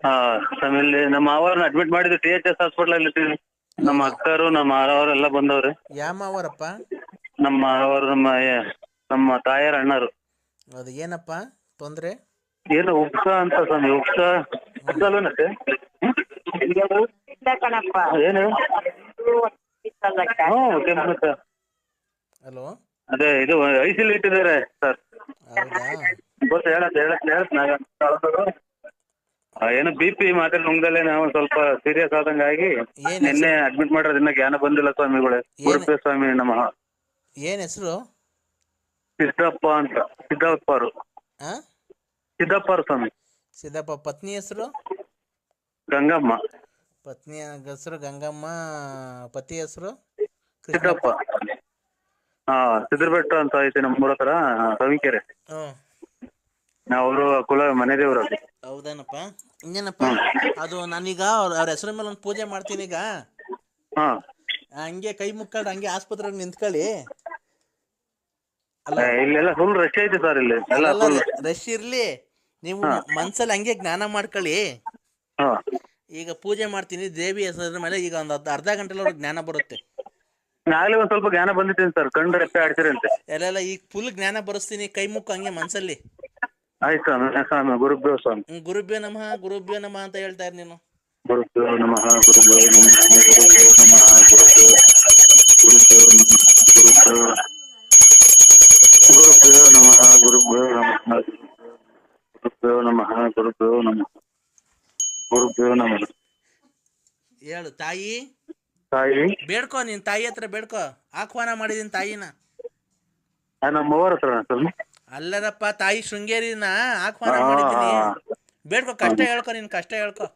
ಹಾ ಇಲ್ಲಿ ನಮ್ಮ ಅವರನ್ನ ಅಡ್ಮಿಟ್ ಮಾಡಿದ್ರು ಟಿ ಎಚ್ ಎಸ್ ಹಾಸ್ಪಿಟಲ್ ಅಲ್ಲಿ ಇಟ್ಟಿವಿ. ನಮ್ಮ ಅಕ್ಕರು ನಮ್ಮ ಅವರೆಲ್ಲ ಬಂದವ್ರೆ. ಯಾಮ ಅವರಪ್ಪ ನಮ್ಮ ಅವರು ನಮ್ಮ ಏ- ನಮ್ಮ ತಾಯರ ಅಣ್ಣರು. ಅದು ಏನಪ್ಪ ತೊಂದ್ರೆ? ಏನು ಉಪ್ಸ ಅಂತ ಸ್ವಾಮಿ ಉಪ್ಸ ಉಪ್ಸಲ್ವೇನತ್ತೆ ಏನು? ಹ್ಞೂ ಕೆಂಪು ಹಲೋ? ಅದೇ ಇದು ಐಸಿಲ್ ಇಟ್ಟಿದ್ದಾರೆ ಸರ್. ಹೌದಾ? ಗೊತ್ತು ಹೇಳತ್ ಹೇಳತ್ ಹೇಳತ್ ನಾಗ ಆ, ಏನು ಬಿ ಪಿ ಮಾತ್ರೆ ನುಂಗ್ದಲ್ಲೇ ನಾವು ಸ್ವಲ್ಪ ಸೀರಿಯಸ್ ಆದಂಗ ಆಗಿ ಏನ್ ನಿನ್ನೆ ಅಡ್ಮಿಟ್ ಮಾಡೋದು ಇನ್ನ ಜ್ಞಾನ ಬಂದಿಲ್ಲ ಸ್ವಾಮಿಗಳೇ. ಗುರುಪೇ ಸ್ವಾಮಿ ನಮ್ಮ ಏನ್ ಹೆಸರು? ಸಿದ್ದಪ್ಪ ಅಂತ ಸಿದ್ದಪ್ಪರು. ಹಾಂ ಸಿದ್ದಪ್ಪರು ಸ್ವಾಮಿ. ಸಿದ್ದಪ್ಪ ಪತ್ನಿ ಹೆಸರು? ಗಂಗಮ್ಮ. ಪತ್ನಿ ಹೆಸರು ಗಂಗಮ್ಮ ಪತಿ ಹೆಸರು? ಸಿದ್ದಪ್ಪ. ಹಾ ಸಿದ್ದರಬೆಟ್ಟ ಅಂತ ಐತಿ ನಮ್ಮ ಊರ ಹತ್ರ ಅವರು ಕುಲ ಮನೆ ದೇವ್ರು ಅದು. ಹೌದೇನಪ್ಪ? ಇನ್ನೇನಪ್ಪ ಅದು ನಾನೀಗ ಅವ್ರ ಹೆಸರ ಹೆಸರು ಮೇಲೆ ಒಂದು ಪೂಜೆ ಮಾಡ್ತೀನಿ ಈಗ. ಹಾ. ಹಂಗೆ ಕೈ ಮುಕ್ಕಾಡ್ ಹಂಗೆ ಆಸ್ಪತ್ರೆ ನಿಂತ್ಕೊಳ್ಳಿ. ಏ, ಇಲ್ಲೆಲ್ಲ ಫುಲ್ ರಶ್ ಐತೆ ಸರ್ ಇಲ್ಲಿ. ಎಲ್ಲ ಫುಲ್ ರಶ್ ಇರ್ಲಿ. ನೀವು ಮನ್ಸಲ್ಲಿ ಹಂಗೆ ಜ್ಞಾನ ಮಾಡ್ಕೊಳ್ಳಿ. ಹಾ. ಈಗ ಪೂಜೆ ಮಾಡ್ತೀನಿ ದೇವಿ ಹೆಸರ ಮೇಲೆ ಈಗ ಒಂದು ಅರ್ಧ ಗಂಟೆಲಿ ಅವ್ರಿಗೆ ಜ್ಞಾನ ಬರುತ್ತೆ. ನಾಳೆ ಒಂದ್ ಸ್ವಲ್ಪ ಜ್ಞಾನ ಬಂದಿದ್ದೀನಿ ಸರ್ ಕಣ್ಣು ರೆಪ್ಪೆ ಆಡ್ತೀರಂತೆ ಎಲ್ಲ ಈಗ ಫುಲ್ ಜ್ಞಾನ ಬರೆಸ್ತೀನಿ ಕೈ ಮುಕ್ಕು ಹಂಗೆ ಮನ್ಸಲ್ಲಿ. ಆಯ್ತು ಸ್ವಾಮಿ ಸ್ವಾಮಿ ಗುರುಭ್ಯೋ ಸ್ವಾಮಿ. ಗುರುಭ್ಯೋ ನಮಃ ಗುರುಭ್ಯೋ ನಮಃ ಅಂತ ಹೇಳ್ತಾ ಇರ್ ನೀನು. ಗುರುಭ್ಯೋ ನಮಃ ಗುರುಭ್ಯೋ ನಮಃ ಗುರುಭ್ಯೋ ನಮಃ ಗುರುಭ್ಯೋ ಗುರುಭ್ಯೋ ಗುರುಭ್ಯೋ. ಗುರುಭ್ಯೋ ನಮಃ ಗುರುಭ್ಯೋ ನಮಃ ಗುರುಭ್ಯೋ ನಮಃ ಗುರುಭ್ಯೋ ನಮಃ ಗುರುಭ್ಯೋ ನಮಃ. ಹೇಳು ತಾಯಿ? ತಾಯಿ? ಬೇಡ್ಕೋ ನೀನ್ ತಾಯಿ ಹತ್ರ ಬೇಡ್ಕೋ. ಆಹ್ವಾನ ಮಾಡಿದೀನಿ ತಾಯಿನ. ನಮ್ಮವರ ಹತ್ರ ಸ್ವಾಮಿ ಅಲ್ಲರಪ್ಪ ತಾಯಿ ಶೃಂಗೇರಿನ ಆಹ್ವಾನ ಮಾಡಿದ್ದೀನಿ. ಬೇಡ್ಕೋ ಕಷ್ಟ ಹೇಳ್ಕೊ ನಿನ್ ಕಷ್ಟ ಹೇಳ್ಕೊ.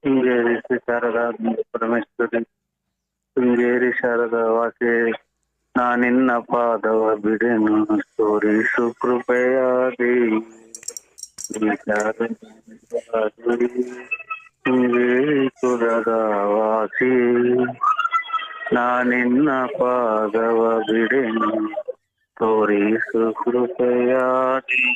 ಶೃಂಗೇರಿ ಶ್ರೀ ಶಾರದಾ ಪರಮೇಶ್ವರಿ ಶೃಂಗೇರಿ ಶಾರದಾ ವಾಸಿ ನಾ ನಿನ್ನ ಪಾದವ ಬಿಡೆನು ಸೋರಿ ಶ್ರೀ ಶಾರದಾ ಶೃಂಗೇರಿ ಪುರದ ವಾಸಿ. ನಾ ನಿನ್ನ ಪಾದವ ಬಿಡೆನು ತೋರಿಸು ಕೃಪೆಯಾಗಿ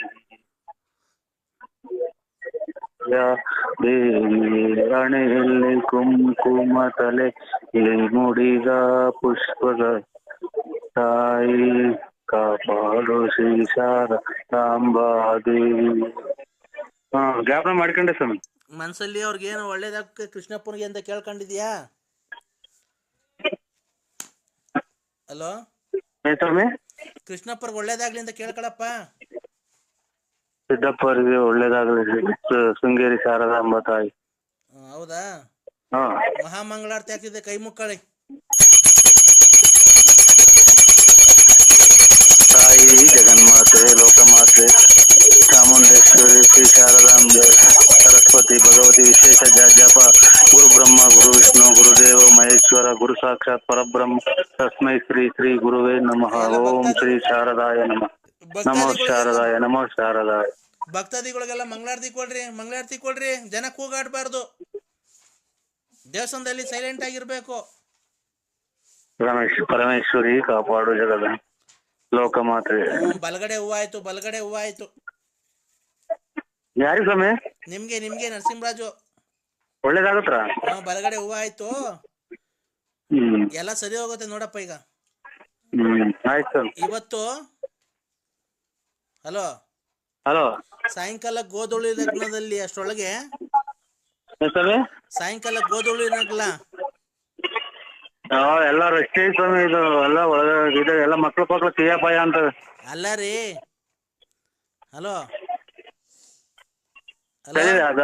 ಣೆಯಲ್ಲಿ ಕುಂಕುಮ ತಲೆ ಮುಡಿದ ಪುಷ್ಪದ ತಾಯಿ ಕಾಪಾಡು ಶ್ರೀ ತಾಂಬಾದಿ. ಹಾ, ಜ್ಞಾಪನ ಮಾಡ್ಕೊಂಡೆ ಸ್ವಾಮಿ. ಮನ್ಸಲ್ಲಿ ಅವ್ರಿಗೆ ಏನು ಒಳ್ಳೇದಾಗ ಕೃಷ್ಣಪ್ಪನಿಗೆ ಅಂತ ಕೇಳ್ಕೊಂಡಿದ್ಯಾ? ಹಲೋ? ಕೃಷ್ಣಪ್ಪರ್ ಒಳ್ಳೇದಾಗ್ಲಿ ಅಂತ ಕೇಳ್ಕೊಳಪ್ಪ. ಸಿದ್ದಪ್ಪ ಅವರಿಗೆ ಒಳ್ಳೇದಾಗಲಿ. ಶೃ- ಶೃಂಗೇರಿ ಶಾರದಾಂಬ ತಾಯಿ ಹೌದಾ? ಮಹಾಮಂಗಳಾರತಿ ಆಗ್ತಿದೆ ಕೈ ಮುಕ್ಕಳಿ. ತಾಯಿ ಜಗನ್ಮಾತೆ ಲೋಕಮಾತೆ ಚಾಮುಂಡೇಶ್ವರಿ ಶ್ರೀ ಶಾರದಾಂಬೆ ಸರಸ್ವತಿ ಭಗವತಿ ವಿಶೇಷ ಜಾಜಪ ಜಪ ಗುರು ಬ್ರಹ್ಮ ಗುರು ವಿಷ್ಣು ಗುರುದೇವ ಮಹೇಶ್ವರ ಗುರು ಸಾಕ್ಷಾತ್ ಪರಬ್ರಹ್ಮ ತಸ್ಮೈ ಶ್ರೀ ಶ್ರೀ ಗುರುವೇ ನಮಃ. ಓಂ ಶ್ರೀ ಶಾರದಾಯ ನಮಃ. ನಮೋ ಶಾರದಾಯ ನಮೋ ಶಾರದಾಯ. ಭಕ್ತಾದಿಗಳಿಗೆಲ್ಲ ಮಂಗಳಾರತಿ ಕೊಡ್ರಿ ಮಂಗಳಾರತಿ ಕೊಡ್ರಿ. ಜನ ಕೂಗಾಡ್ಬಾರ್ದು. ದೇವಸ್ಥಾನದಲ್ಲಿ ಸೈಲೆಂಟ್ ಆಗಿರ್ಬೇಕು. ರಮೇಶ್ ಪರಮೇಶ್ವರಿ ಕಾಪಾಡು ಜಗದ. ಲೋಕ ಮಾತ್ರೆ. ಬಲಗಡೆ ಹೂವ ಆಯ್ತು ಬಲಗಡೆ ಹೂವ ಆಯ್ತು. ಯಾರಿಗೆ ಸ್ವಾಮಿ? ನಿಮ್ಗೆ ನಿಮ್ಗೆ ನರಸಿಂಹರಾಜು. ಒಳ್ಳೇದಾಗತ್ರ ಬಲಗಡೆ ಹೂವ ಆಯ್ತು. ಎಲ್ಲ ಸರಿ ಹೋಗುತ್ತೆ ನೋಡಪ್ಪ ಈಗ. ಆಯ್ತು ಇವತ್ತು ಹಲೋ. ಹಲೋ. ಸಾಯಂಕಾಲ ಗೋಧುಳಿ ಲಗ್ನದಲ್ಲಿ ಅಷ್ಟರೊಳಗೆ ಏನ್ ಸಾಯಂಕಾಲ ಗೋಧುಳಿ ಲಗ್ನ. ಎಲ್ಲ ರಸ್ತೆ ಸ್ವಾಮಿ ಇದು ಎಲ್ಲ ಇದು. ಎಲ್ಲ ಮಕ್ಳು ಪಕ್ಳು ತೀಯ ಪಾಯ ಅಂತ. ಅಲ್ಲ ರೀ. ಹಲೋ. ಅದ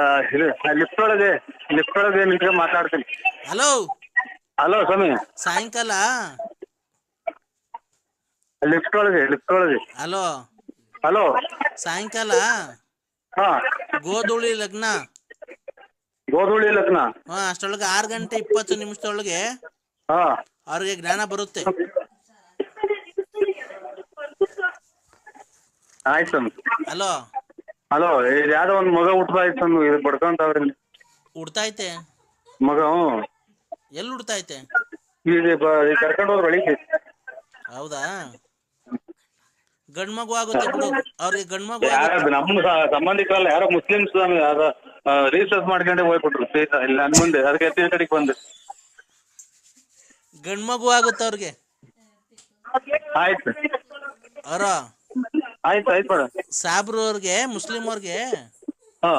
ಲಿಫ್ಟ್ ಒಳಗೆ ಲಿಫ್ಟ್ ಒಳಗೆ ನಿಂತ್ಕೊಂಡು ಮಾತಾಡ್ತೀನಿ. ಹಲೋ. ಹಲೋ ಸ್ವಾಮಿ. ಸಾಯಂಕಾಲ? ಲಿಫ್ಟ್ ಒಳಗೆ ಲಿಫ್ಟ್ ಒಳಗೆ. ಹಲೋ. ಹಲೋ. ಸಾಯಂಕಾಲ? ಹಾ. ಗೋಧುಳಿ ಲಗ್ನ? ಗೋಧುಳಿ ಲಗ್ನ. ಹಾ ಅಷ್ಟರೊಳಗೆ ಆರು ಗಂಟೆ ಇಪ್ಪತ್ತು ನಿಮಿಷದೊಳಗೆ ಹಾ. ಅವ್ರಿಗೆ ಜ್ಞಾನ ಬರುತ್ತೆ. ಆಯ್ತು ಸ್ವಾಮಿ. ಹಲೋ. ಹಲೋ ಇದು ಯಾವ್ದೋ ಒಂದು ಮಗ ಹುಟ್ಟದ ಆಯ್ತು ಸ್ವಾಮಿ ಇದು ಐತೆ ಉಡ್ತೈತೆ ಮಗ ಹ್ಞೂ ಎಲ್ಲಿ ಉಡ್ತೈತೆ ಐತೆ ಕರ್ಕೊಂಡು ಹೋದ್ರೆ ಹೌದಾ? ಗಂಡ್ ಮಗು ಆಗುತ್ತೆ ಬಿಡು. ಅವ್ರಿಗೆ ಗಂಡ್ ಮಗು ಯಾರ ನಮ್ಮ ಸಂಬಂಧಿಕರಲ್ಲ ಯಾರೋ ಮುಸ್ಲಿಮ್ಸ್ ಅದ ರಿಸರ್ಚ್ ಮಾಡ್ಕೊಂಡೆ ಹೋಗ್ಬಿಟ್ರು. ಇಲ್ಲ ನನ್ ಮುಂದೆ. ಅದಕ್ಕೆ ಎತ್ತಿದ ಕಡೆಗೆ ಬಂದೆ. ಗಂಡ್ ಮಗು ಆಗುತ್ತೆ ಅವ್ರಿಗೆ? ಆಯ್ತು. ಅವರ? ಆಯ್ತು ಆಯ್ತು ಮೇಡಮ್ ಸಾಬ್ರು ಅವ್ರಿಗೆ ಮುಸ್ಲಿಂ ಅವ್ರಿಗೆ? ಹಾ.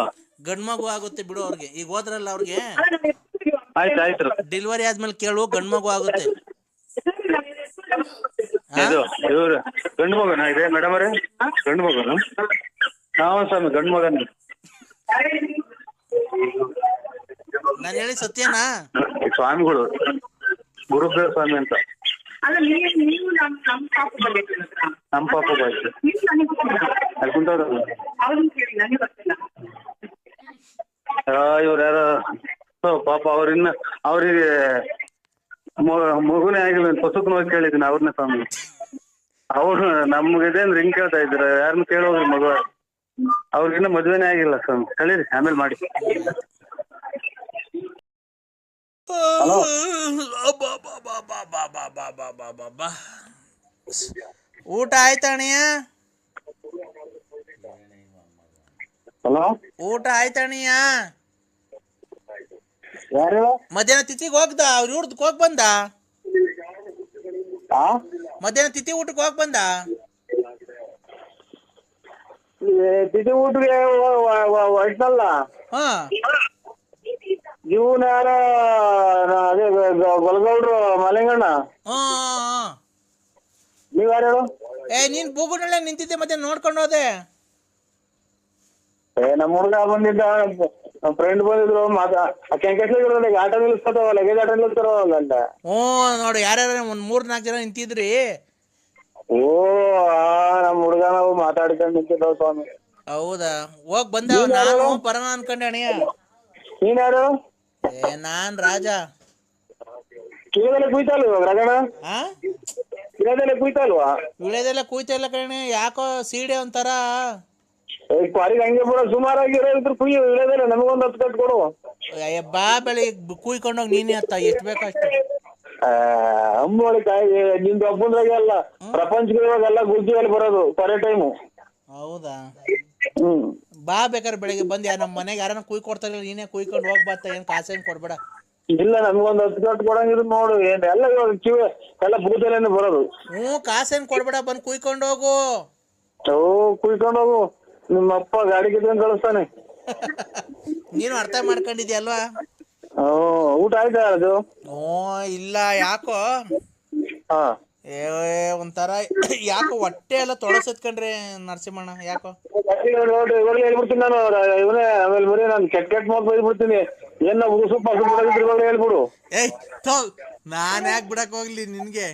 ಗಂಡ್ ಮಗು ಆಗುತ್ತೆ ಬಿಡು ಅವ್ರಿಗೆ. ಈಗ ಹೋದ್ರಲ್ಲ ಅವ್ರಿಗೆ? ಆಯ್ತು ಆಯ್ತು ಡೆಲಿವರಿ ಆದ್ಮೇಲೆ ಕೇಳು ಗಂಡ್ ಮಗು ಆಗುತ್ತೆ? ಇದು ಇವ್ರು. ಗಂಡು ಮಗನ ಇದೆ ಮೇಡಮ್ ಅವರೇ? ಗಂಡು ಮಗನ? ಹಾಂ ಸ್ವಾಮಿ ಗಂಡು ಮಗನ. ನಾನು ಹೇಳಿ ಸತ್ಯನಾ? ಸ್ವಾಮಿಗಳು ಗುರುದೇವ ಸ್ವಾಮಿ ಅಂತ. ಅಲ್ಲ ನೀವು ನೀವು ನಮ್ಮ ಪಾಪ ಬಾಯ್ತು ಅಲ್ಲಿ ಕುಂತವ್ರಲ್ಲ. ಅವ್ರನ್ನ ಅವ್ರಿಗೆ ಮಗುನೇ ಆಗಿಲ್ಲ ಪಸುಕ್ ಹೋಗಿ ಕೇಳಿದ್ದೀನಿ ಅವ್ರನ್ನ ಸ್ವಾಮಿ. ಅವ್ರು ನಮ್ಗಿದೇನ್ ರಿಂಗ್ ಕೇಳ್ತಾ ಇದ್ರ ಯಾರನ್ನ ಕೇಳೋದ್ರ ಮಗು. ಅವ್ರಿಗಿನ್ನ ಮದ್ವೆನೇ ಆಗಿಲ್ಲ ಸ್ವಾಮಿ. ಕೇಳಿರಿ ಆಮೇಲೆ ಮಾಡಿ. ಊಟ ಆಯ್ತಣಿಯ ಹಲೋ. ಊಟ ಆಯ್ತಣ್ಯ ಯಾರು? ಮಧ್ಯಾಹ್ನ ತಿಥಿಗೆ ಹೋಗ್ದ ಅವ್ರ ಇವ್ರದ್ದು ಹೋಗ್ ಬಂದ? ಆ? ಮಧ್ಯಾಹ್ನ ತಿಥಿ ಊಟಕ್ಕೆ ಹೋಗ್ ಬಂದ? ತಿಥಿ ಊಟಗೆ ಹೊಯ್ತಲ್ಲ? ಹಾ. ಇವನ್ ಯಾರ ಅದೇ ಗೊಲಗೌಡ್ರು ಮಲೆಂಗಣ್ಣ? ಹಾ ನೀವ್ ಯಾರು ಹೇಳು? ಏ ನೀನ್ ಬೂಬುನಳ್ಳೆ ನಿಂತಿದ್ದೆ ಮತ್ತೆ ನೋಡ್ಕೊಂಡು ಹೋದೆ. ಏ ನಮ್ಮ ಹುಡುಗ ಬಂದಿದ್ದ ನಮ್ ಫ್ರೆಂಡ್ ಬಂದಿದ್ರು ಮಾತಾ ಕೆಂಕೆಟ್ಲಿಗಿರೋಲ್ಲ ಆಟ ನಿಲ್ಲಿಸ್ತಾವ ಲಗೇಜ್ ಆಟೋ ನಿಲ್ಲಿಸ್ತಾರಲ್ಲ ಅಂತ. ಹ್ಞೂ ನೋಡು ಯಾರ್ಯಾರ ಒಂದ್ ಮೂರ್ ನಾಲ್ಕು ಜನ ನಿಂತಿದ್ರಿ. ಓ ಆ, ನಮ್ಮ ಹುಡುಗ ನಾವು ಮಾತಾಡ್ಕೊಂಡು ನಿಂತಿದ್ದಾವ ಸ್ವಾಮಿ. ಹೌದಾ? ಹೋಗ್ ಬಂದ ನಾನು ಬರೋಣ ಅನ್ಕೊಂಡೆ ಅಣ್ಣ. ನೀನ್ ಯಾರು? ಏ ನಾನ್ ರಾಜ. ಕಿವಿದಲ್ಲೇ ಕುಯ್ತಲ್ವ ಇವಾಗ ರಗಣ ಆ? ಕಿವಿದಲ್ಲೇ ಕುಯ್ತಲ್ವಾ ವಿಳೆದೆಲ್ಲ ಕೂಯ್ತಾ ಇಲ್ಲ ಕಣೆ. ಯಾಕೋ ಸೀಡೆ ಒಂಥರ. ಏ ಪಾರಿಗೆ ಹಂಗೆ ಬಿಡ ಸುಮಾರಾಗಿ ಇರೋದ್ರ ಕುಯ್ಯು ಇಳದಲ್ಲ ನಮಗೊಂದು ಹತ್ತು ಕಟ್ ಕೊಡು. ಅಯ್ಯ, ಬಾ ಬೆಳಿಗ್ಗೆ ಬಂದ ನೀನೇ ಅತ್ತ ಎಷ್ಟು ಬೇಕು ಅಷ್ಟು. ಅಂಬೋಳಿ ಕಾಯಿ ನಿಂದು ಒಬ್ಬಂದ್ರಾಗೆ ಅಲ್ಲ ಪ್ರಪಂಚಕ್ಕೆ ಇವಾಗೆಲ್ಲ ಗುಜ್ಜಿಯಲ್ಲಿ ಬರೋದು ಕೊನೆ ಟೈಮು ಹೌದಾ? ಹ್ಮ್. ಬಾ ಬೇಕಾದ್ರೆ ಬೆಳಿಗ್ಗೆ ಬಂದು ಯಾರು ನಮ್ಮ ಮನೆಗೆ ಯಾರನ್ನ ಕುಯ್ ಕೊಡ್ತಾರಲ್ಲ ನೀನೇ ಕುಯ್ಕೊಂಡು ಹೋಗ್ ಬಾತ ಏನು ಕಾಸೇನ್ ಕೊಡ್ಬೇಡ. ಇಲ್ಲ ನಮ್ಗೊಂದು ಹತ್ತು ಕಟ್ ಕೊಡಂಗಿದ್ರು ನೋಡು ಏನ್ ಎಲ್ಲ ಇವಾಗ ಕಿವಿ ಎಲ್ಲ ಬರೋದು. ಹ್ಮ್ ಕಾಸೇನ್ ಕೊಡ್ಬೇಡ ಬಂದು ಕುಯ್ಕೊಂಡು ಹೋಗು. ಓ ಕುಯ್ಕೊಂಡು ಹೋಗು. ನಿಮ್ಮ ಅಪ್ಪ ಗಾಡಿ ಕಿತ್ಕೊಂಡ್ ಕಳಿಸ್ತಾನೆ. ನೀನು ಅರ್ಥ ಮಾಡ್ಕೊಂಡಿದ್ಯಲ್ವಾ? ಓ ಊಟ ಆಯ್ತಾ ಅದು? ಓ ಇಲ್ಲ ಯಾಕೋ? ಹಾ. ಏ ಒಂಥರ ಯಾಕೋ ಹೊಟ್ಟೆ ಎಲ್ಲ ತೊಳಸತ್ಕಂಡ್ರಿ ನರಸಿಂಹಣ್ಣ ಯಾಕೋ? ನೋಡಿ ಇವಾಗಲೇ ಹೇಳ್ಬಿಡ್ತೀನಿ ನಾನು ಇವನೇ ಆಮೇಲೆ ಬರೀ ನಾನು ಕೆಟ್ಟ ಕೆಟ್ಟ ಮಾತು ಬೈದ್ಬಿಡ್ತೀನಿ ಏನ ಉಸು ಪಾಸು ಬಿಡೋದಿದ್ರೆ ಇವಾಗಲೇ ಹೇಳ್ಬಿಡು ಏಯ್ ನಾನ್ ಯಾಕೆ ಬಿಡಕ್ ಹೋಗ್ಲಿ ನಿನ್ಗೆ?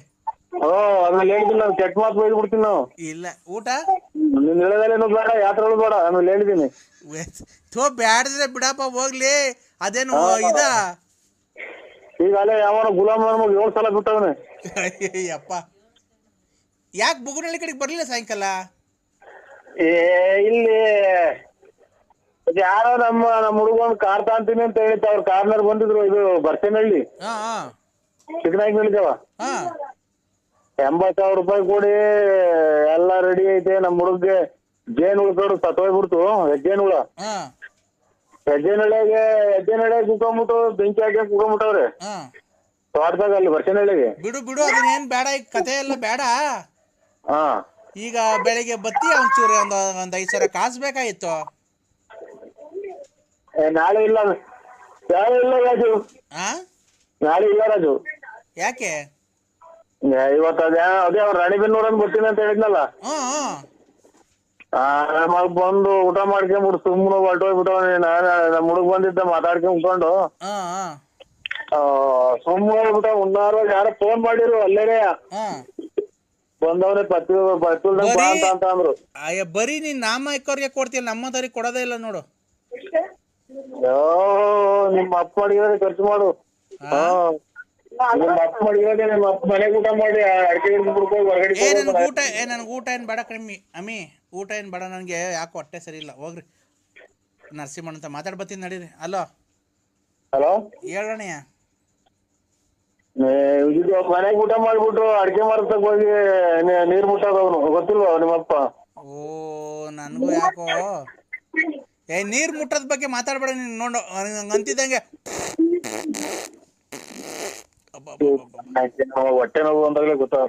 ಆಮೇಲೆ ನಾನು ಕೆಟ್ಟ ಮಾತು ಬೈದ್ಬಿಡ್ತೀನಿ ನಾವು. ಇಲ್ಲ ಊಟ? ನಿನ್ನ ಹೇಳೋದೇನು ಬೇಡ ಯಾತ್ರೆ ಬೇಡ ಆಮೇಲೆ ಥೋ ಬ್ಯಾಡ್ದ್ರೆ ಬಿಡಪ್ಪ ಹೋಗ್ಲಿ. ಅದೇನು ಇದ? ಈಗ ಅಲ್ಲೇ ಯಾವನ ಗುಲಾಮ್ ನಮಗೆ ಏಳು ಸಲ ಬಿಟ್ಟವನೆ. ಅಯ್ಯಪ್ಪ ಯಾಕೆ ಬುಗುನಳ್ಳಿ ಕಡೆಗೆ ಬರ್ಲಿಲ್ಲ ಸಾಯಂಕಾಲ? ಏ ಇಲ್ಲಿ ಅದ್ ಯಾರೋ ನಮ್ಮ ನಮ್ಮ ಹುಡುಗ ಒಂದು ಕಾರ್ ತಾಂತೀನಿ ಅಂತ ಹೇಳಿತ್ತು ಅವ್ರ ಕಾರ್ನರ್ ಬಂದಿದ್ರು ಇದು ಬರ್ಸೇನಹಳ್ಳಿ. ಹಾ ಹಾ. ಚಿಕ್ಕನಾಯ್ಕನಳ್ಳಿದೇವ ಹಾ. ಎಂಬತ್ತು ಸಾವಿರ ರೂಪಾಯಿ ಕೊಡಿ ಎಲ್ಲ ರೆಡಿ ಐತೆ ನಮ್ಮ ಹುಡುಗ್ಗೆ. ಜೇನು ಉಳ್ಕೊಂಡು ಸತ್ತೋಗ್ಬಿಡ್ತು ಹೆಜ್ಜೇನ್ ಹುಳ. ಹಾ. ಹೆಜ್ಜೆನಳ್ಳಿಗೆ ಹೆಜ್ಜೆನಳ್ಳಿಗೆ ಕುಕೊಂಬಿಟ್ಟು ಬೆಂಕಿ ಹಾಕಿ ಕುಕೊಂಬಿಟ್ಟವ್ರೆ ಹಾ. ತೋಟದಾಗ ಅಲ್ಲಿ ಬರ್ಸೇನಹಳ್ಳಿಗೆ ಬಿಡು ಬಿಡು ಅದನ್ನೇನ್ ಬೇಡ ಈಗ ಕತೆ ಎಲ್ಲ ಬೇಡ. ಹಾ. ಈಗ ಬೆಳಿಗ್ಗೆ ಬತ್ತಿ ಒಂಚೂರು ಒಂದ್ ಒಂದ್ ಐದ್ ಸಾವಿರ ಕಾಸು ಬೇಕಾಗಿತ್ತು. ಏ, ನಾಳೆ ಇಲ್ಲ. ನಾಳೆ ಇಲ್ಲ ರಾಜು. ಆ? ನಾಳೆ ಇಲ್ಲ ರಾಜು. ಯಾಕೆ? ಇವತ್ತು ಅದೇ ಅದೇ ಅವ್ರ ರಾಣಿಬೆನ್ನೂರನ್ ಬರ್ತೀನಿ ಅಂತ ಹೇಳಿದ್ನಲ್ಲ. ಹ್ಞೂ ಹ್ಞೂ ಆರಾಮಾಗಿ ಬಂದು ಊಟ ಮಾಡ್ಕೊಂಬಿಟ್ಟು ಸುಮ್ಮನೆ ಹೊರ್ಟೋಗ್ಬಿಟ್ಟವನಿ ನಮ್ಮ ಹುಡುಗ ಬಂದಿದ್ದ ಮಾತಾಡ್ಕೊಂಡ್ ಉಟ್ಕೊಂಡು ಹಾಂ ಹಾಂ. ಸುಮ್ಮನೆ ಹೋಗ್ಬಿಟ್ಟ ಉನ್ನಾರ್ವಾಗ ಯಾರೋ ಫೋನ್ ಮಾಡಿರು ಅಲ್ಲೇನೆ. ಹಾಂ. ಬಂದವನೇ ಪತ್ತಿ ಪತ್ತಿಲ್ದಂಗ್ ಬಾ ಅಂತ ಅಂತ ಅಂದ್ರು. ಅಯ್ಯ ಬರೀ ನೀನ್ ನಾಮ ಇಕ್ಕವ್ರಿಗೆ ಕೊಡ್ತೀಯಲ್ಲ ನಮ್ಮದವ್ರಿಗೆ ಕೊಡೋದೇ ಇಲ್ಲ ನೋಡು. ಯೋ ನಿಮ್ಮ ಅಪ್ಪ ಮಾಡಿದ್ರೆ ಖರ್ಚು ಮಾಡು. ಹಾ. ಏ ನನ್ಗೆ ಊಟ ಏ ನನ್ಗೆ ಊಟ ಏನು ಬೇಡ ಕಮ್ಮಿ ಅಮ್ಮಿ ಊಟ ಏನು ಬೇಡ ನನಗೆ ಯಾಕೋ ಹೊಟ್ಟೆ ಸರಿ ಇಲ್ಲ ಹೋಗ್ರಿ. ನರಸಿಂಹಣ್ಣ ಅಂತ ಮಾತಾಡ್ ಬರ್ತೀನಿ ನಡೀರಿ ಅಲೋ. ಹಲೋ? ಹೇಳೋಣಯ್ಯ ಇದು ಮನೆಗೆ ಊಟ ಮಾಡ್ಬಿಟ್ಟು ಅಡಿಕೆ ಮರತಕ್ ಹೋಗಿ ನೀರ್ ಮುಟ್ಟೋದವನು ಗೊತ್ತಿಲ್ವಾ ನಿಮ್ಮಪ್ಪ ಓ ನನಗೂ ಯಾಕೋ. ಏ ನೀರ್ ಮುಟ್ಟೋದ್ ಬಗ್ಗೆ ಮಾತಾಡ್ಬೇಡ ನೀನು ನೋಡು ಅಂತಿದ್ದಂಗೆ. ಹೊಟ್ಟೆ ನೋವು ಅಂದಾಗಲೇ ಗೊತ್ತಾಗ